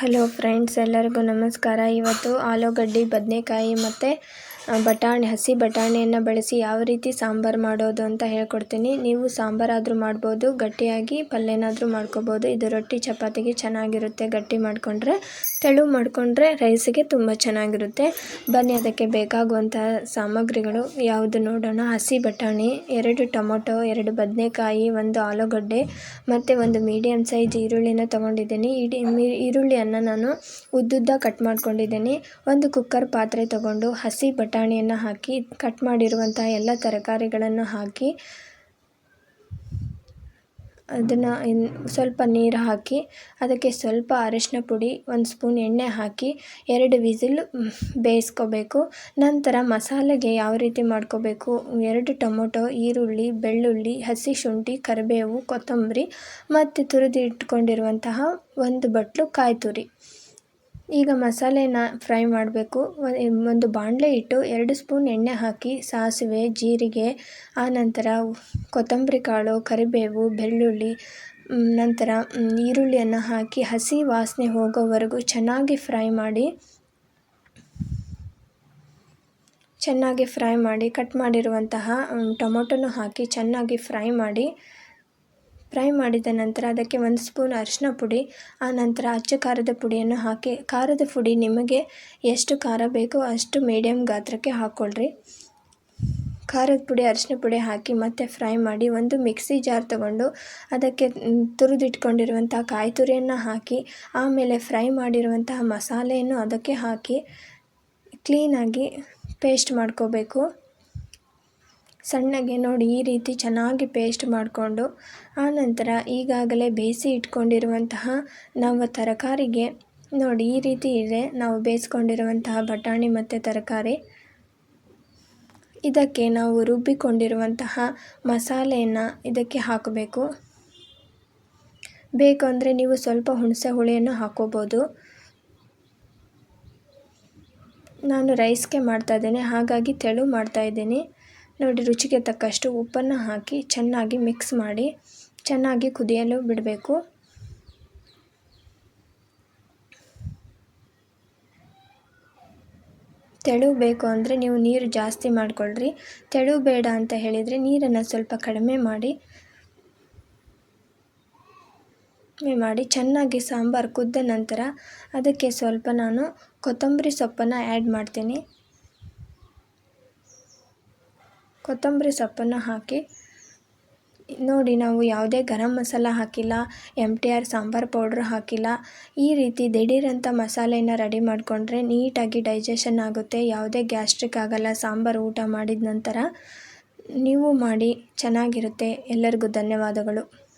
Hello friends ಎಲ್ಲರಿಗೂ ನಮಸ್ಕಾರ. ಇವತ್ತು ಆಲೂಗಡ್ಡೆ ಬದನೆಕಾಯಿ ಮತ್ತು ಬಟಾಣಿ, ಹಸಿ ಬಟಾಣಿಯನ್ನು ಬಳಸಿ ಯಾವ ರೀತಿ ಸಾಂಬಾರು ಮಾಡೋದು ಅಂತ ಹೇಳ್ಕೊಡ್ತೀನಿ. ನೀವು ಸಾಂಬಾರಾದರೂ ಮಾಡ್ಬೋದು, ಗಟ್ಟಿಯಾಗಿ ಪಲ್ಯನಾದರೂ ಮಾಡ್ಕೋಬೋದು. ಇದು ರೊಟ್ಟಿ, ಚಪಾತಿಗೆ ಚೆನ್ನಾಗಿರುತ್ತೆ ಗಟ್ಟಿ ಮಾಡಿಕೊಂಡ್ರೆ. ತೆಳು ಮಾಡಿಕೊಂಡ್ರೆ ರೈಸಿಗೆ ತುಂಬ ಚೆನ್ನಾಗಿರುತ್ತೆ. ಬನ್ನಿ, ಅದಕ್ಕೆ ಬೇಕಾಗುವಂತಹ ಸಾಮಗ್ರಿಗಳು ಯಾವುದು ನೋಡೋಣ. ಹಸಿ ಬಟಾಣಿ, ಎರಡು ಟೊಮೊಟೊ, ಎರಡು ಬದನೆಕಾಯಿ, ಒಂದು ಆಲೂಗಡ್ಡೆ, ಮತ್ತು ಒಂದು ಮೀಡಿಯಮ್ ಸೈಜ್ ಈರುಳ್ಳಿನ ತೊಗೊಂಡಿದ್ದೀನಿ. ಈರುಳ್ಳಿಯನ್ನು ನಾನು ಉದ್ದುದ್ದ ಕಟ್ ಮಾಡ್ಕೊಂಡಿದ್ದೀನಿ. ಒಂದು ಕುಕ್ಕರ್ ಪಾತ್ರೆ ತೊಗೊಂಡು ಹಸಿ ಬಟಾಣಿಯನ್ನು ಹಾಕಿ ಕಟ್ ಮಾಡಿರುವಂತಹ ಎಲ್ಲ ತರಕಾರಿಗಳನ್ನು ಹಾಕಿ, ಅದನ್ನು ಸ್ವಲ್ಪ ನೀರು ಹಾಕಿ, ಅದಕ್ಕೆ ಸ್ವಲ್ಪ ಅರಿಶಿನ ಪುಡಿ, ಒಂದು ಸ್ಪೂನ್ ಎಣ್ಣೆ ಹಾಕಿ, ಎರಡು ವಿಸಿಲ್ ಬೇಯಿಸ್ಕೋಬೇಕು. ನಂತರ ಮಸಾಲೆಗೆ ಯಾವ ರೀತಿ ಮಾಡ್ಕೋಬೇಕು? ಎರಡು ಟೊಮೊಟೊ, ಈರುಳ್ಳಿ, ಬೆಳ್ಳುಳ್ಳಿ, ಹಸಿ ಶುಂಠಿ, ಕರಿಬೇವು, ಕೊತ್ತಂಬರಿ, ಮತ್ತು ತುರಿದಿಟ್ಕೊಂಡಿರುವಂತಹ ಒಂದು ಬಟ್ಲು ಕಾಯಿ ತುರಿ ಈಗ ಮಸಾಲೆನ ಫ್ರೈ ಮಾಡಬೇಕು. ಒಂದು ಬಾಣಲೆ ಇಟ್ಟು ಎರಡು ಸ್ಪೂನ್ ಎಣ್ಣೆ ಹಾಕಿ ಸಾಸಿವೆ, ಜೀರಿಗೆ ಆನಂತರ ಕೊತ್ತಂಬರಿ ಕಾಳು, ಕರಿಬೇವು, ಬೆಳ್ಳುಳ್ಳಿ ನಂತರ ಈರುಳ್ಳಿಯನ್ನು ಹಾಕಿ ಹಸಿ ವಾಸನೆ ಹೋಗೋವರೆಗೂ ಚೆನ್ನಾಗಿ ಫ್ರೈ ಮಾಡಿ, ಚೆನ್ನಾಗಿ ಫ್ರೈ ಮಾಡಿ, ಕಟ್ ಮಾಡಿರುವಂತಹ ಟೊಮೊಟೊನೂ ಹಾಕಿ ಚೆನ್ನಾಗಿ ಫ್ರೈ ಮಾಡಿ ಫ್ರೈ ಮಾಡಿದ ನಂತರ ಅದಕ್ಕೆ ಒಂದು ಸ್ಪೂನ್ ಅರಿಶಿನ ಪುಡಿ, ಆ ನಂತರ ಅಚ್ಚ ಖಾರದ ಪುಡಿಯನ್ನು ಹಾಕಿ. ಖಾರದ ಪುಡಿ ನಿಮಗೆ ಎಷ್ಟು ಖಾರ ಬೇಕೋ ಅಷ್ಟು ಮೀಡಿಯಂ ಗಾತ್ರಕ್ಕೆ ಹಾಕ್ಕೊಳ್ರಿ ಖಾರದ ಪುಡಿ, ಅರಿಶಿನ ಪುಡಿ ಹಾಕಿ ಮತ್ತೆ ಫ್ರೈ ಮಾಡಿ ಒಂದು ಮಿಕ್ಸಿ ಜಾರ್ ತಗೊಂಡು ಅದಕ್ಕೆ ತುರಿದಿಟ್ಕೊಂಡಿರುವಂತಹ ಕಾಯಿ ತುರಿಯನ್ನು ಹಾಕಿ, ಆಮೇಲೆ ಫ್ರೈ ಮಾಡಿರುವಂತಹ ಮಸಾಲೆಯನ್ನು ಅದಕ್ಕೆ ಹಾಕಿ. ಕ್ಲೀನಾಗಿ ಪೇಸ್ಟ್ ಮಾಡ್ಕೋಬೇಕು. ಸಣ್ಣಗೆ ನೋಡಿ ಈ ರೀತಿ ಚೆನ್ನಾಗಿ ಪೇಸ್ಟ್ ಮಾಡಿಕೊಂಡು ಆನಂತರ ಈಗಾಗಲೇ ಬೇಯಿಸಿ ಇಟ್ಕೊಂಡಿರುವಂತಹ ನಮ್ಮ ತರಕಾರಿಗೆ ನೋಡಿ ಈ ರೀತಿ ಇದೆ. ನಾವು ಬೇಯಿಸ್ಕೊಂಡಿರುವಂತಹ ಬಟಾಣಿ ಮತ್ತು ತರಕಾರಿ. ಇದಕ್ಕೆ ನಾವು ರುಬ್ಬಿಕೊಂಡಿರುವಂತಹ ಮಸಾಲೆಯನ್ನು ಇದಕ್ಕೆ ಹಾಕಬೇಕು. ಬೇಕು ಅಂದರೆ ನೀವು ಸ್ವಲ್ಪ ಹುಣಸೆ ಹುಳಿಯನ್ನು ಹಾಕೋಬೋದು. ನಾನು ರೈಸ್ಗೆ ಮಾಡ್ತಾಯಿದ್ದೇನೆ ಹಾಗಾಗಿ ತೆಳು ಮಾಡ್ತಾಯಿದ್ದೀನಿ ನೋಡಿ, ರುಚಿಗೆ ತಕ್ಕಷ್ಟು ಉಪ್ಪನ್ನು ಹಾಕಿ ಚೆನ್ನಾಗಿ ಮಿಕ್ಸ್ ಮಾಡಿ ಚೆನ್ನಾಗಿ ಕುದಿಯಲು ಬಿಡಬೇಕು. ತೆಳು ಬೇಕು ಅಂದರೆ ನೀವು ನೀರು ಜಾಸ್ತಿ ಮಾಡಿಕೊಳ್ಳ್ರಿ ತೆಳು ಬೇಡ ಅಂತ ಹೇಳಿದರೆ ನೀರನ್ನು ಸ್ವಲ್ಪ ಕಡಿಮೆ ಮಾಡಿ ಮಾಡಿ ಚೆನ್ನಾಗಿ ಸಾಂಬಾರು ಕುದ್ದ ನಂತರ ಅದಕ್ಕೆ ಸ್ವಲ್ಪ ನಾನು ಕೊತ್ತಂಬರಿ ಸೊಪ್ಪನ್ನು ಆ್ಯಡ್ ಮಾಡ್ತೀನಿ. ಕೊತ್ತಂಬರಿ ಸೊಪ್ಪನ್ನು ಹಾಕಿ, ನೋಡಿ ನಾವು ಯಾವುದೇ ಗರಂ ಮಸಾಲ ಹಾಕಿಲ್ಲ M T R sambar powder ಹಾಕಿಲ್ಲ. ಈ ರೀತಿ ದಿಢೀರಂಥ ಮಸಾಲೆನ ರೆಡಿ ಮಾಡಿಕೊಂಡ್ರೆ ನೀಟಾಗಿ ಡೈಜೆಷನ್ ಆಗುತ್ತೆ. ಯಾವುದೇ ಗ್ಯಾಸ್ಟ್ರಿಕ್ ಆಗಲ್ಲ, ಸಾಂಬಾರು ಊಟ ಮಾಡಿದ ನಂತರ ನೀವು ಮಾಡಿ, ಚೆನ್ನಾಗಿರುತ್ತೆ. ಎಲ್ಲರಿಗೂ ಧನ್ಯವಾದಗಳು.